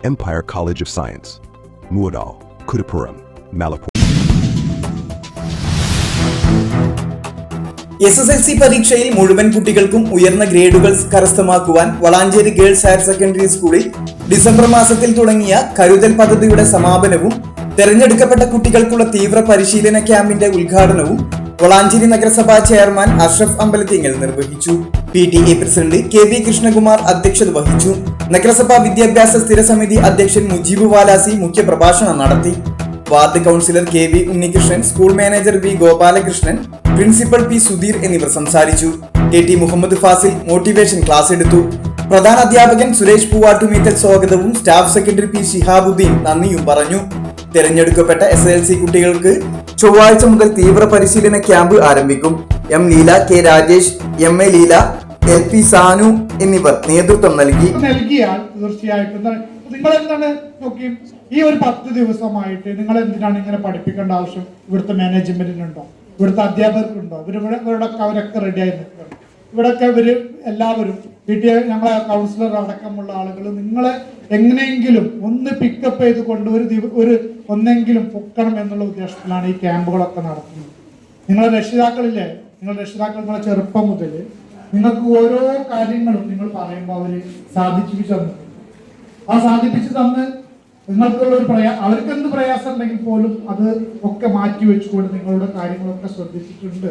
Empire College of Science. Muadal, Kudapuram, Malapur. S S L C പരീക്ഷയിൽ മുഴുവൻ കുട്ടികൾക്കും ഉയർന്ന ഗ്രേഡുകൾ കരസ്ഥമാക്കുവാൻ വളാഞ്ചേരി ഗേൾസ് ഹയർ സെക്കൻഡറി സ്കൂളിൽ ഡിസംബർ മാസത്തിൽ തുടങ്ങിയ കരുതൽ പദ്ധതിയുടെ സമാപനവും തെരഞ്ഞെടുക്കപ്പെട്ട കുട്ടികൾക്കുള്ള തീവ്ര പരിശീലന ക്യാമ്പിന്റെ ഉദ്ഘാടനവും വളാഞ്ചേരി നഗരസഭാ ചെയർമാൻ അഷ്റഫ് അമ്പലത്തിങ്ങൽ നിർവഹിച്ചു P T A president K V Krishnakumar അധ്യക്ഷത വഹിച്ചു നഗരസഭാ വിദ്യാഭ്യാസ സ്ഥിരസമിതി അധ്യക്ഷൻ മുജീബ് വാലാസി മുഖ്യപ്രഭാഷണം നടത്തി. Ward councillor K V Unnikrishnan school manager V Gopalakrishnan principal P Sudheer എന്നിവർ സംസാരിച്ചു. K T Muhammad Fasil motivation class എടുത്തു. പ്രധാന അധ്യാപകൻ സുരേഷ് പൂവാട്ടുമീറ്റൽ സ്വാഗതവും സ്റ്റാഫ് സെക്രട്ടറി പി ഷിഹാബുദ്ദീൻ നന്ദിയും പറഞ്ഞു. തിരഞ്ഞെടുക്കപ്പെട്ട എസ് എൽ സി കുട്ടികൾക്ക് ചൊവ്വാഴ്ച മുതൽ തീവ്ര പരിശീലന ക്യാമ്പ് ആരംഭിക്കും. M Leela K Rajesh M A Leela L P Sanu എന്നിവർ നേതൃത്വം നൽകി. നൽകിയാൽ തീർച്ചയായിട്ടും നിങ്ങൾ എന്താണ് നോക്കി ഈ ഒരു പത്ത് ദിവസമായിട്ട് നിങ്ങൾ എന്തിനാണ് ഇങ്ങനെ പഠിപ്പിക്കേണ്ട ആവശ്യം? ഇവിടുത്തെ മാനേജ്മെന്റിനുണ്ടോ ഇവിടുത്തെ അധ്യാപകർക്കുണ്ടോ? ഇവർ ഇവരൊക്കെ അവരൊക്കെ റെഡിയായി നിൽക്കണം ഇവിടൊക്കെ എല്ലാവരും പി ടി ഞങ്ങളെ കൗൺസിലർ അടക്കമുള്ള ആളുകൾ നിങ്ങളെ എങ്ങനെയെങ്കിലും ഒന്ന് പിക്കപ്പ് ചെയ്ത് കൊണ്ട് ഒരു ഒരു ഒന്നെങ്കിലും പൊക്കണം എന്നുള്ള ഉദ്ദേശത്തിലാണ് ഈ ക്യാമ്പുകളൊക്കെ നടത്തുന്നത്. നിങ്ങളെ രക്ഷിതാക്കളില്ലേ? നിങ്ങളുടെ രക്ഷിതാക്കൾ നിങ്ങളെ ചെറുപ്പം മുതൽ നിങ്ങൾക്ക് ഓരോ കാര്യങ്ങളും നിങ്ങൾ പറയുമ്പോൾ അവർ സാധിപ്പിച്ചു തന്നു. ആ സാധിപ്പിച്ചു തന്ന് നിങ്ങൾക്കുള്ള ഒരു പ്രയാ അവർക്ക് എന്ത് പ്രയാസം ഉണ്ടെങ്കിൽ പോലും അത് ഒക്കെ മാറ്റി വെച്ചുകൊണ്ട് നിങ്ങളുടെ കാര്യങ്ങളൊക്കെ ശ്രദ്ധിച്ചിട്ടുണ്ട്.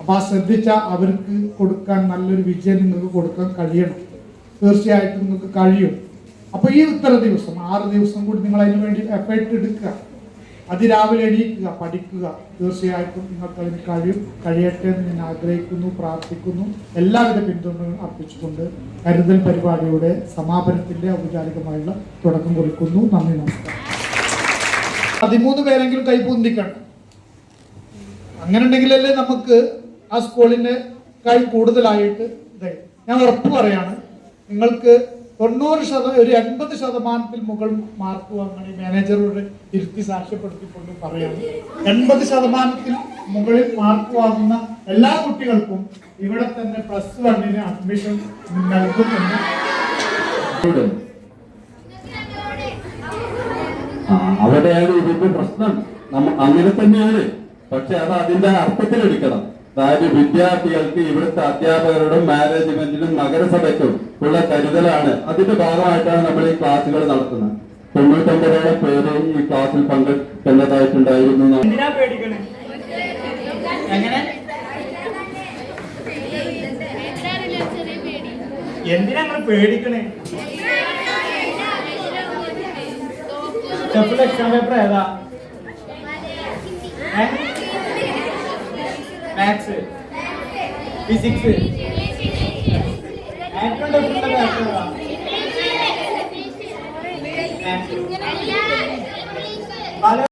അപ്പൊ ആ ശ്രദ്ധിച്ച അവർക്ക് കൊടുക്കാൻ നല്ലൊരു വിജയം നിങ്ങൾക്ക് കൊടുക്കാൻ കഴിയണം. തീർച്ചയായിട്ടും നിങ്ങൾക്ക് കഴിയും. അപ്പൊ ഈ ഉത്തര ദിവസം ആറ് ദിവസം കൂടി നിങ്ങൾ അതിനു വേണ്ടി എഫേർട്ട് എടുക്കുക. അതിരാവിലെ എണീക്കുക പഠിക്കുക. തീർച്ചയായിട്ടും നിങ്ങൾക്ക് അതിന് കഴിയും. കഴിയട്ടെ എന്ന് ഞാൻ ആഗ്രഹിക്കുന്നു പ്രാർത്ഥിക്കുന്നു. എല്ലാവിധ പിന്തുണയും അർപ്പിച്ചുകൊണ്ട് കരുതൽ പരിപാടിയുടെ സമാപനത്തിന്റെ ഔപചാരികമായുള്ള തുടക്കം കുറിക്കുന്നു. നന്ദി നമസ്കാരം. പതിമൂന്ന് പേരെങ്കിലും കൈപൊന്തിക്കണം അങ്ങനെ ഉണ്ടെങ്കിലല്ലേ നമുക്ക് ആ സ്കൂളിന്റെ കൈ കൂടുതലായിട്ട് ഇതായി. ഞാൻ ഉറപ്പ് പറയാണ് നിങ്ങൾക്ക് തൊണ്ണൂറ് ശതമാനം ഒരു എൺപത് ശതമാനത്തിൽ മുകൾ മാർക്ക് വാങ്ങണ മാനേജറോട് ഇരുത്തി സാക്ഷ്യപ്പെടുത്തിക്കൊണ്ട് പറയാം എൺപത് ശതമാനത്തിൽ മുകളിൽ മാർക്ക് വാങ്ങുന്ന എല്ലാ കുട്ടികൾക്കും ഇവിടെ തന്നെ പ്ലസ് വണ്ണിന് അഡ്മിഷൻ നൽകുമെന്ന് അവിടെയാണ് ഇതിന്റെ പ്രശ്നം അങ്ങനെ തന്നെയാണ്. പക്ഷെ അത് അതിന്റെ അർത്ഥത്തിൽ എടുക്കണം അതായത് വിദ്യാർത്ഥികൾക്ക് ഇവിടുത്തെ അധ്യാപകരോടും മാനേജ്മെന്റിനും നഗരസഭയ്ക്കും ഉള്ള കരുതലാണ്. അതിന്റെ ഭാഗമായിട്ടാണ് നമ്മൾ ഈ ക്ലാസ്സുകൾ നടത്തുന്നത്. തൊണ്ണൂറ്റൊമ്പതോളം പേര് ഈ ക്ലാസ്സിൽ പങ്കെടുക്കേണ്ടതായിട്ടുണ്ടായിരുന്നു എന്ന് എന്തിനാ പേടിക്കണേ? എങ്ങനെ? എന്തിനാ നിങ്ങൾ പേടിക്കണേ? സ്റ്റെപ്പിൽ എക്സാം പേപ്പർ ഏതാ? മാത്സ് ഫിസിക്സ് പല